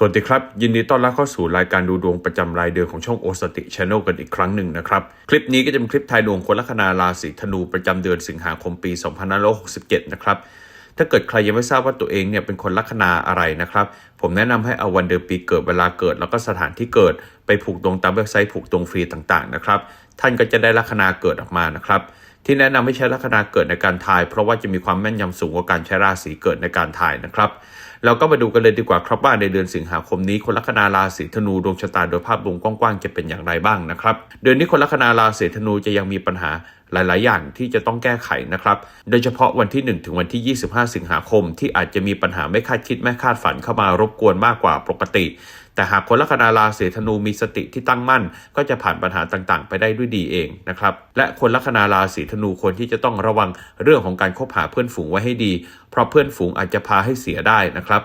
สวัสดีครับ ยินดีต้อนรับเข้าสู่รายการดูดวงประจำรายเดือนของช่องโอสติช n นลกันอีกครั้งหนึ่งนะครับ คลิปนี้ก็จะเป็นคลิปทายดวงคนลัคนาราศีธนูประจำเดือนสิงหาคมปี 2567 นะครับ ถ้าเกิดใครยังไม่ทราบว่าตัวเองเนี่ยเป็นคนลัคนาอะไรนะครับ ผมแนะนำให้เอาวันเดือนปีเกิดเวลาเกิด แล้วก็สถานที่เกิดไปผูกดวงตามเว็บไซต์ผูกดวงฟรีต่างๆนะครับท่านก็จะได้ลัคนาเกิดออกมานะครับที่แนะนำให้ใช้ลัคนาเกิดในการทาย เพราะว่าจะมีความแม่นยำสูงกว่าการใช้ราศีเกิดในการทายนะครับ เราก็มาดูกันเลยดีกว่าครับว่าในเดือนสิงหาคมนี้คนลัคนาราศีธนูดวงชะตาโดยภาพรวมกว้างๆจะเป็นอย่างไรบ้างนะครับ เดือนนี้คนลัคนาราศีธนูจะยังมีปัญหา หลาย ๆ อย่างที่จะต้องแก้ไขนะครับ โดยเฉพาะวันที่ 1 ถึงวันที่ 25 สิงหาคม ที่อาจจะมีปัญหาไม่คาดคิดไม่คาดฝันเข้ามารบกวนมากกว่าปกติ แต่หากคนลัคนาราศีธนูมีสติที่ตั้งมั่น ก็จะผ่านปัญหาต่าง ๆ ไปได้ด้วยดีเองนะครับ และคนลัคนาราศีธนูควรที่จะต้องระวังเรื่องของการคบหาเพื่อนฝูงไว้ให้ดี เพราะเพื่อนฝูงอาจจะพาให้เสียได้นะครับ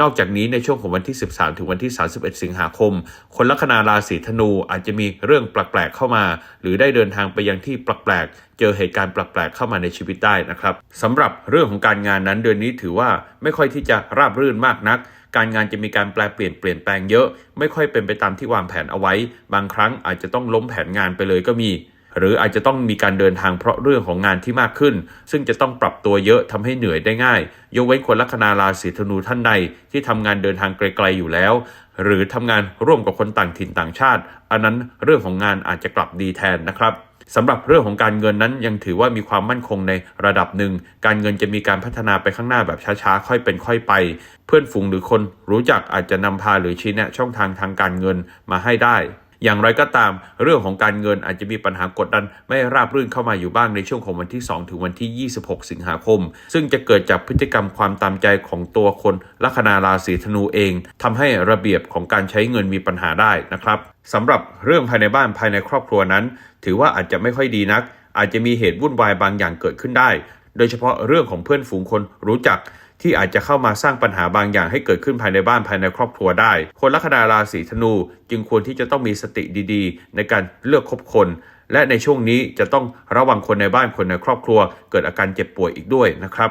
นอกจากนี้ในช่วงของวันที่ 13 ถึงวันที่ 31 สิงหาคม คนลัคนาราศีธนูอาจจะมีเรื่องแปลกๆเข้ามา หรือได้เดินทางไปยังที่แปลกๆ เจอเหตุการณ์แปลกๆเข้ามาในชีวิตได้นะครับสำหรับเรื่องของการงานนั้นเดือนนี้ถือว่าไม่ค่อยที่จะราบรื่นมากนักการงานจะมีการแปลเปลี่ยนเปลี่ยนแปลงเยอะ ไม่ค่อยเป็นไปตามที่วางแผนเอาไว้ บางครั้งอาจจะต้องล้มแผนงานไปเลยก็มี หรืออาจจะต้องมีการเดินทางเพราะเรื่องของงานที่มากขึ้น ซึ่งจะต้องปรับตัวเยอะทำให้เหนื่อยได้ง่าย ยกเว้นคนลัคนาราศีธนูท่านใดที่ทำงานเดินทางไกลๆอยู่แล้ว หรือทำงานร่วมกับคนต่างถิ่นต่างชาติ อันนั้นเรื่องของงานอาจจะกลับดีแทนนะครับสำหรับเรื่องของการเงินนั้นยังถือว่ามีความมั่นคงในระดับหนึ่ง การเงินจะมีการพัฒนาไปข้างหน้าแบบช้าๆ ค่อยเป็นค่อยไป เพื่อนฝูงหรือคนรู้จักอาจจะนำพาหรือชี้แนะช่องทางทางการเงินมาให้ได้ อย่างไรก็ตามเรื่องของการเงินอาจจะมีปัญหากดดันไม่ราบรื่นเข้ามาอยู่บ้างในช่วงของวันที่ 2 ถึงวันที่ 26 สิงหาคม ซึ่งจะเกิดจากพฤติกรรมความตามใจของตัวคนลัคนาราศีธนูเองทำให้ระเบียบของการใช้เงินมีปัญหาได้นะครับสำหรับเรื่องภายในบ้านภายในครอบครัวนั้น ถือว่าอาจจะไม่ค่อยดีนัก อาจจะมีเหตุวุ่นวายบางอย่างเกิดขึ้นได้ โดยเฉพาะเรื่องของเพื่อนฝูงคนรู้จักที่อาจจะเข้ามาสร้างปัญหาบางอย่างให้เกิดขึ้นภายในบ้านภายในครอบครัวได้ คนลัคนาราศีธนู จึงควรที่จะต้องมีสติดีๆ ในการเลือกคบคน และในช่วงนี้จะต้องระวังคนในบ้านคนในครอบครัว เกิดอาการเจ็บป่วยอีกด้วยนะครับ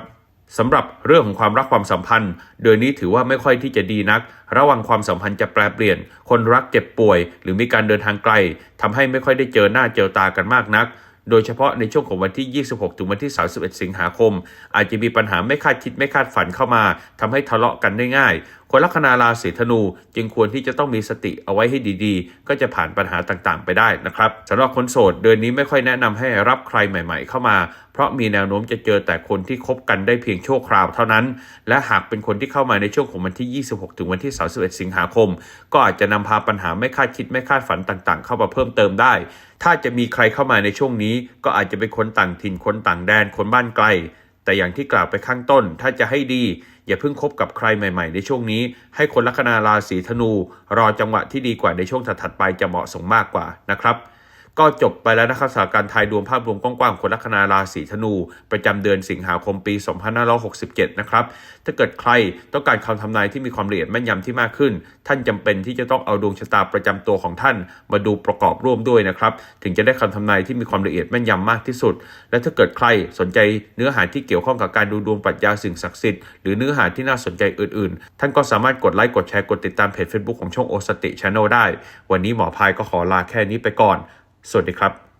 สำหรับเรื่องของความรักความสัมพันธ์ เดือนนี้ถือว่าไม่ค่อยที่จะดีนัก ระวังความสัมพันธ์จะแปรเปลี่ยน คนรักเจ็บป่วย หรือมีการเดินทางไกลทำให้ไม่ค่อยได้เจอหน้าเจอตากันมากนัก โดยเฉพาะในช่วงของวันที่ 26 ถึงวันที่ 31 สิงหาคม อาจจะมีปัญหาไม่คาดคิดไม่คาดฝันเข้ามาทำให้ทะเลาะกันได้ง่าย คนลัคนาราศีธนูจึงควรที่จะต้องมีสติเอาไว้ให้ดีๆ ก็จะผ่านปัญหาต่างๆ ไปได้นะครับสำหรับคนโสดเดือนนี้ไม่ค่อยแนะนำให้รับใครใหม่ ๆ เข้ามา ราะมีแนวโน้มจะเจอแต่คนที่คบกันได้เพียงชั่วคราวเท่านั้น และหากเป็นคนที่เข้ามาในช่วงของวันที่ 26 ถึงวันที่ 31 สิงหาคม ก็อาจจะนำพาปัญหาไม่คาดคิดไม่คาดฝันต่างๆ เข้ามาเพิ่มเติมได้ ถ้าจะมีใครเข้ามาในช่วงนี้ ก็อาจจะเป็นคนต่างถิ่นคนต่างแดนคนบ้านไกลแต่อย่างที่กล่าวไปข้างต้น ถ้าจะให้ดี อย่าเพิ่งคบกับใครใหม่ ๆ ในช่วงนี้ ให้คนลัคนาราศีธนู รอจังหวะที่ดีกว่าในช่วงถัดๆไปจะเหมาะสมมากกว่านะครับ ก็จบไปแล้วนะครับสถานการณ์ไทยดวงภาพรวมกว้างๆคนลัคนาราศีธนู ประจำเดือนสิงหาคมปี 2567 นะครับ ถ้าเกิดใครต้องการคำทำนายที่มีความละเอียดแม่นยำที่มากขึ้น ท่านจำเป็นที่จะต้องเอาดวงชะตาประจำตัวของท่าน มาดูประกอบร่วมด้วยนะครับ ถึงจะได้คำทำนายที่มีความละเอียดแม่นยำมากที่สุด และถ้าเกิดใครสนใจเนื้อหาที่เกี่ยวข้องกับการดูดวงปรัชญาสิ่งศักดิ์สิทธิ์หรือเนื้อหาที่น่าสนใจอื่นๆ ท่านก็สามารถกดไลค์กดแชร์กดติดตามเพจ Facebook ของช่องโอสติช n นลได้ วันนี้หมอพายก็ขอลาแค่นี้ไปก่อน สวัสดีครับ